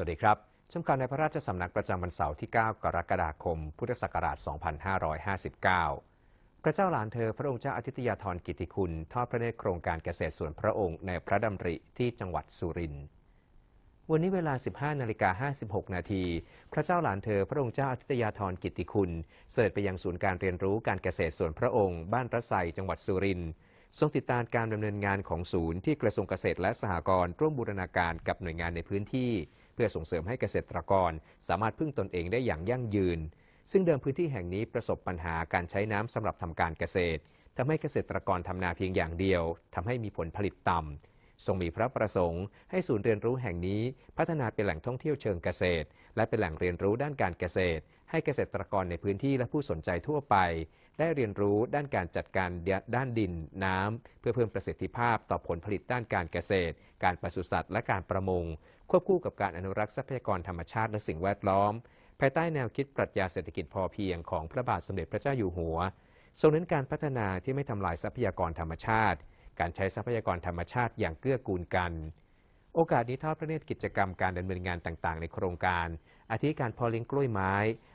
สวัสดีครับชมการในพระราชสำนักประจำวันเสาร์ที่ 9 กรกฎาคม พุทธศักราช 2559 พระเจ้าหลานเธอพระองค์เจ้าอาทิตยาธรกิติคุณ ทอดพระเนตรโครงการเกษตรส่วนพระองค์ในพระดำริที่จังหวัดสุรินทร์ วันนี้เวลา 15 นาฬิกา 56 นาที พระเจ้าหลานเธอพระองค์เจ้าอาทิตยาธรกิติคุณ เสด็จไปยังศูนย์การเรียนรู้การเกษตรส่วนพระองค์ บ้านระไซจังหวัดสุรินทร์ทรงติดตามการดำเนินงานของศูนย์ที่กระทรวงเกษตรและสหกรณ์ร่วมบูรณาการกับหน่วยงานในพื้นที่ พื่อส่งเสริมให้เกษตรกร สามารถพึ่งตนเองได้อย่างยั่งยืน ซึ่งเดิมพื้นที่แห่งนี้ประสบปัญหาการใช้น้ำสำหรับทำการเกษตรทำให้เกษตรกรทำนาเพียงอย่างเดียวทำให้มีผลผลิตต่ำ ทรงมีพระประสงค์ให้ศูนย์เรียนรู้แห่งนี้พัฒนาเป็นแหล่งท่องเที่ยวเชิงเกษตร และเป็นแหล่งเรียนรู้ด้านการเกษตร ให้เกษตรกรในพื้นที่และผู้สนใจทั่วไป ได้เรียนรู้ด้านการจัดการด้านดินน้ำเพื่อเพิ่มประสิทธิภาพต่อผลผลิตด้านการเกษตร การปศุสัตว์และการประมง ควบคู่กับการอนุรักษ์ทรัพยากรธรรมชาติและสิ่งแวดล้อม ภายใต้แนวคิดปรัชญาเศรษฐกิจพอเพียงของพระบาทสมเด็จพระเจ้าอยู่หัวทรงเน้นการพัฒนาที่ไม่ทำลายทรัพยากรธรรมชาติ การใช้ทรัพยากรธรรมชาติอย่างเกื้อกูลกัน โอกาสนี้ทอดพระเนตรกิจกรรมการดำเนินงานต่างๆ ในโครงการ อาทิการเพอเลี้ยงกล้วยไม้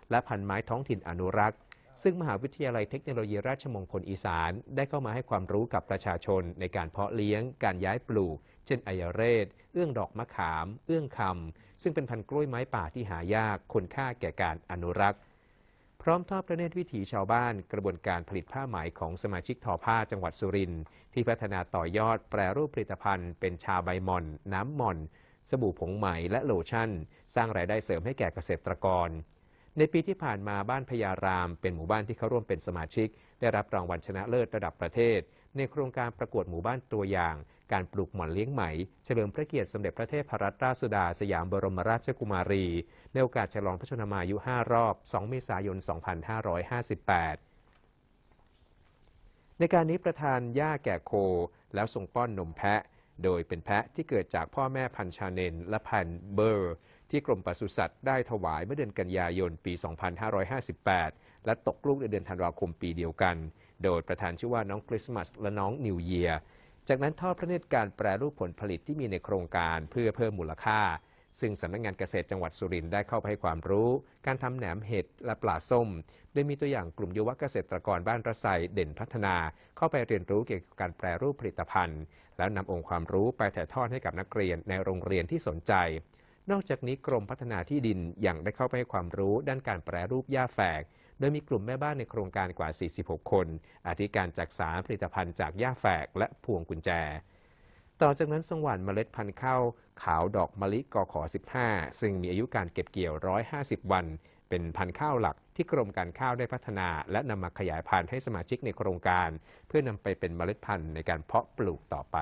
และพันไม้ท้องถิ่นอนุรักษ์ ซึ่งมหาวิทยาลัยเทคโนโลยีราชมงคลอีสาน ได้เข้ามาให้ความรู้กับประชาชนในการเพาะเลี้ยง การย้ายปลูก เช่นไอยเรศ เอื้องดอกมะขาม เอื้องคำซึ่งเป็นพันธุ์กล้วยไม้ป่าที่หายากคุณค่าแก่การอนุรักษ์ พร้อมทอดพระเนตรวิถีชาวบ้านกระบวนการผลิตผ้าไหมของสมาชิกทอผ้าจังหวัดสุรินทร์ที่พัฒนาต่อยอดแปรรูปผลิตภัณฑ์ เป็นชาใบมอน น้ำมอน สบู่ผงไหมและโลชั่น สร้างรายได้เสริมให้แก่เกษตรกร ในปีที่ผ่านมาบ้านพญาราม เป็นหมู่บ้านที่เข้าร่วมเป็นสมาชิก ได้รับรางวัลชนะเลิศระดับประเทศ ในโครงการประกวดหมู่บ้านตัวอย่าง การปลูกหม่อนเลี้ยงไหม เฉลิมพระเกียรติสมเด็จพระเทพรัตนราชสุดา สยามบรมราชกุมารี ในโอกาสฉลองพระชนมายุ 5 รอบ 2 เมษายน 2558ในการนี้ประธานย่าแก่โค แล้วส่งป้อนนมแพะ โดยเป็นแพะที่เกิดจากพ่อแม่พันชาเนนและพันเบอร์ ที่กรมปศุสัตว์ได้ถวายเมื่อเดือนกันยายนปี 2558 และตกลูกในเดือนธันวาคมปีเดียวกัน โดยประธานชื่อว่าน้องคริสต์มาสและน้องนิวเยียร์ จากนั้นทอดพระเนตรการแปรรูปผลผลิตที่มีในโครงการเพื่อเพิ่มมูลค่า ซึ่งสำนักงานเกษตรจังหวัดสุรินทร์ได้เข้าไปให้ความรู้ การทำแหนมเห็ดและปลาส้ม โดยมีตัวอย่างกลุ่มยุวเกษตรกรบ้านระไซเด่นพัฒนา เข้าไปเรียนรู้เกี่ยวกับการแปรรูปผลิตภัณฑ์ แล้วนำองค์ความรู้ไปถ่ายทอดให้กับนักเรียนในโรงเรียนที่สนใจ นอกจากนี้กรมพัฒนาที่ดินยังได้เข้าไปให้ความรู้ด้านการแปรรูปหญ้าแฝก โดยมีกลุ่มแม่บ้านในโครงการกว่า 46 คนอาทิการจักษาผลิตภัณฑ์จากหญ้าแฝกและพวงกุญแจ ต่อจากนั้นทรงหว่านเมล็ดพันธุ์ข้าวขาวดอกมะลิกอขอ 15 ซึ่งมีอายุการเก็บเกี่ยว 150 วัน เป็นพันธุ์ข้าวหลักที่กรมการข้าวได้พัฒนา และนำมาขยายพันธุ์ให้สมาชิกในโครงการ เพื่อนำไปเป็นเมล็ดพันธุ์ในการเพาะปลูกต่อไป